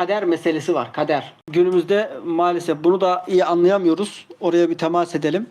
kader meselesi var. Kader. Günümüzde maalesef bunu da iyi anlayamıyoruz. Oraya bir temas edelim.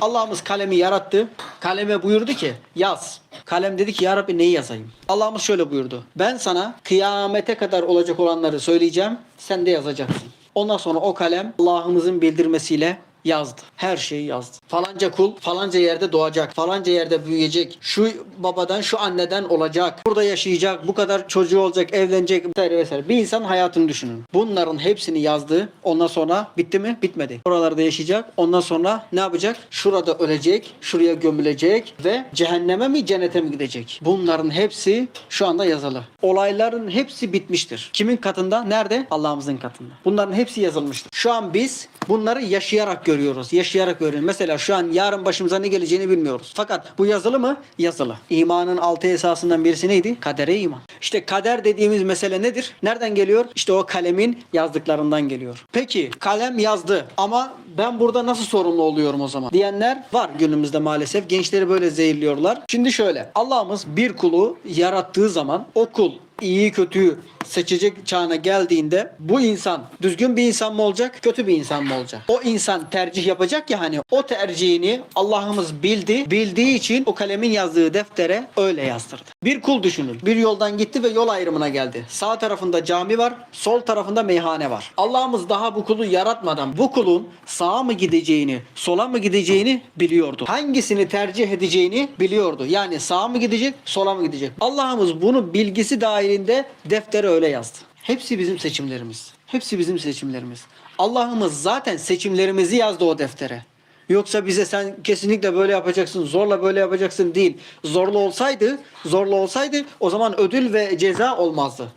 Allah'ımız kalemi yarattı. Kaleme buyurdu ki yaz. Kalem dedi ki ya Rabbi neyi yazayım? Allah'ımız şöyle buyurdu. Ben sana kıyamete kadar olacak olanları söyleyeceğim. Sen de yazacaksın. Ondan sonra o kalem Allah'ımızın bildirmesiyle yazdı. Her şeyi yazdı. Falanca kul falanca yerde doğacak. Falanca yerde büyüyecek. Şu babadan şu anneden olacak. Burada yaşayacak. Bu kadar çocuğu olacak. Evlenecek. Vesaire vesaire. Bir insan hayatını düşünün. Bunların hepsini yazdı. Ondan sonra bitti mi? Bitmedi. Oralarda yaşayacak. Ondan sonra ne yapacak? Şurada ölecek. Şuraya gömülecek. Ve cehenneme mi cennete mi gidecek? Bunların hepsi şu anda yazılı. Olayların hepsi bitmiştir. Kimin katında? Nerede? Allah'ımızın katında. Bunların hepsi yazılmıştır. Şu an biz bunları yaşayarak görüyoruz. Yaşayarak görüyoruz. Mesela şu an yarın başımıza ne geleceğini bilmiyoruz. Fakat bu yazılı mı? Yazılı. İmanın altı esasından birisi neydi? Kadere iman. İşte kader dediğimiz mesele nedir? Nereden geliyor? İşte o kalemin yazdıklarından geliyor. Peki kalem yazdı ama ben burada nasıl sorumlu oluyorum o zaman? Diyenler var günümüzde maalesef. Gençleri böyle zehirliyorlar. Şimdi şöyle. Allah'ımız bir kulu yarattığı zaman o kul iyi kötüyü seçecek çağına geldiğinde bu insan düzgün bir insan mı olacak, kötü bir insan mı olacak? O insan tercih yapacak ya hani o tercihini Allah'ımız bildi. Bildiği için o kalemin yazdığı deftere öyle yazdırdı. Bir kul düşünün. Bir yoldan gitti ve yol ayrımına geldi. Sağ tarafında cami var, sol tarafında meyhane var. Allah'ımız daha bu kulu yaratmadan bu kulun sağa mı gideceğini, sola mı gideceğini biliyordu. Hangisini tercih edeceğini biliyordu. Yani sağa mı gidecek, sola mı gidecek? Allah'ımız bunu bilgisi dahilinde deftere öyle yazdı. Hepsi bizim seçimlerimiz. Hepsi bizim seçimlerimiz. Allah'ımız zaten seçimlerimizi yazdı o deftere. Yoksa bize sen kesinlikle böyle yapacaksın, zorla böyle yapacaksın değil. Zorla olsaydı, zorla olsaydı o zaman ödül ve ceza olmazdı.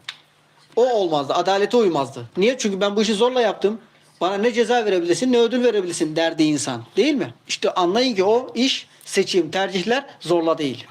O olmazdı. Adalete uymazdı. Niye? Çünkü ben bu işi zorla yaptım. Bana ne ceza verebilirsin ne ödül verebilirsin derdi insan. Değil mi? İşte anlayın ki o iş seçim, tercihler zorla değil.